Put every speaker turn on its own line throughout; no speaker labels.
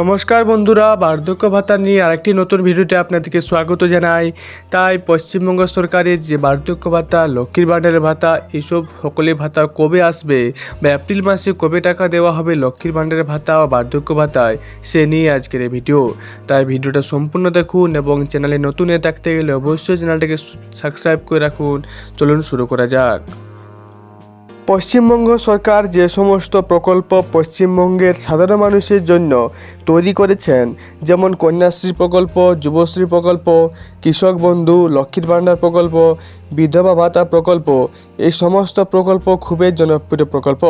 নমস্কার বন্ধুরা, বার্ধক্য ভাতা নিয়ে আরেকটি নতুন ভিডিওতে আপনাদেরকে স্বাগত জানাই। তাই পশ্চিমবঙ্গ সরকারের যে বার্ধক্য ভাতা, লক্ষ্মীর ভাণ্ডারের ভাতা, এইসব সকলে ভাতা কবে আসবে? বা এপ্রিল মাসে কবে টাকা দেওয়া হবে লক্ষ্মীর ভাণ্ডারের ভাতা বা বার্ধক্য ভাতায়? সে নিয়ে আজকের এই ভিডিও। তাই ভিডিওটা সম্পূর্ণ দেখুন এবং চ্যানেলে নতুন এ থাকতে গেলে অবশ্যই চ্যানেলটাকে সাবস্ক্রাইব করে রাখুন। চলুন শুরু করা যাক। পশ্চিমবঙ্গ সরকার যে সমস্ত প্রকল্প পশ্চিমবঙ্গের সাধারণ মানুষের জন্য তৈরি করেছেন, যেমন কন্যাশ্রী প্রকল্প, যুবশ্রী প্রকল্প, কৃষক বন্ধু, লক্ষ্মীর ভাণ্ডার প্রকল্প, বিধবা ভাতা প্রকল্প, এই সমস্ত প্রকল্প খুবই জনপ্রিয় প্রকল্প।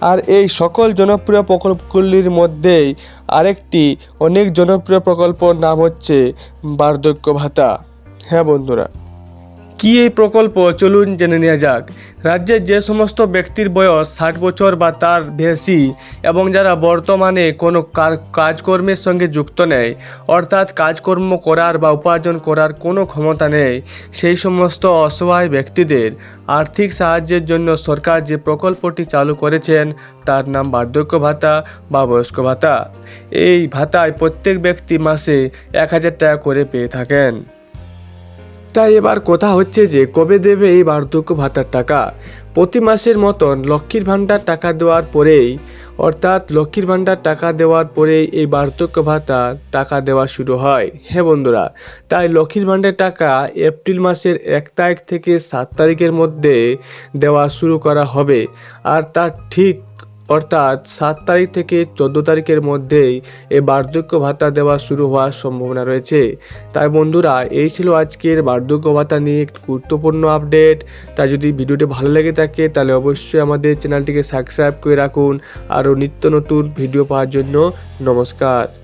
আর এই সকল জনপ্রিয় প্রকল্পগুলির মধ্যেই আরেকটি অনেক জনপ্রিয় প্রকল্পর নাম হচ্ছে বার্ধক্য ভাতা। হ্যাঁ বন্ধুরা কি এই প্রকল্প? চলুন জেনে নেওয়া যাক। রাজ্যের যে সমস্ত ব্যক্তির বয়স ষাট বছর বা তার বেশি এবং যারা বর্তমানে কোনো কার- কাজকর্মের সঙ্গে যুক্ত নেই, অর্থাৎ কাজকর্ম করার বা উপার্জন করার কোনো ক্ষমতা নেই, সেই সমস্ত অসহায় ব্যক্তিদের আর্থিক সাহায্যের জন্য সরকার যে প্রকল্পটি চালু করেছেন, তার নাম বার্ধক্য ভাতা বা বয়স্ক ভাতা। এই ভাতায় প্রত্যেক ব্যক্তি মাসে এক হাজার টাকা করে পেয়ে থাকেন। তাই এবার কথা হচ্ছে যে কবে দেবে এই বার্ধক্য ভাতার টাকা? প্রতি মাসের মতন লক্ষ্মীর ভাণ্ডার টাকা দেওয়ার পরেই, অর্থাৎ লক্ষ্মীর ভাণ্ডার টাকা দেওয়ার পরেই এই বার্ধক্য ভাতা টাকা দেওয়া শুরু হয়। হ্যাঁ বন্ধুরা, তাই লক্ষ্মীর ভাণ্ডার টাকা এপ্রিল মাসের এক তারিখ থেকে সাত তারিখের মধ্যে দেওয়া শুরু করা হবে। আর তার ঠিক অর্থাৎ সাত তারিখ থেকে চোদ্দ তারিখের মধ্যেই এ বার্ধক্য ভাতা দেওয়া শুরু হওয়ার সম্ভাবনা রয়েছে। তাই বন্ধুরা, এই ছিল আজকের বার্ধক্য ভাতা নিয়ে একটি গুরুত্বপূর্ণ আপডেট। তাই যদি ভিডিওটি ভালো লেগে থাকে, তাহলে অবশ্যই আমাদের চ্যানেলটিকে সাবস্ক্রাইব করে রাখুন। আরও নিত্য নতুন ভিডিও পাওয়ার জন্য নমস্কার।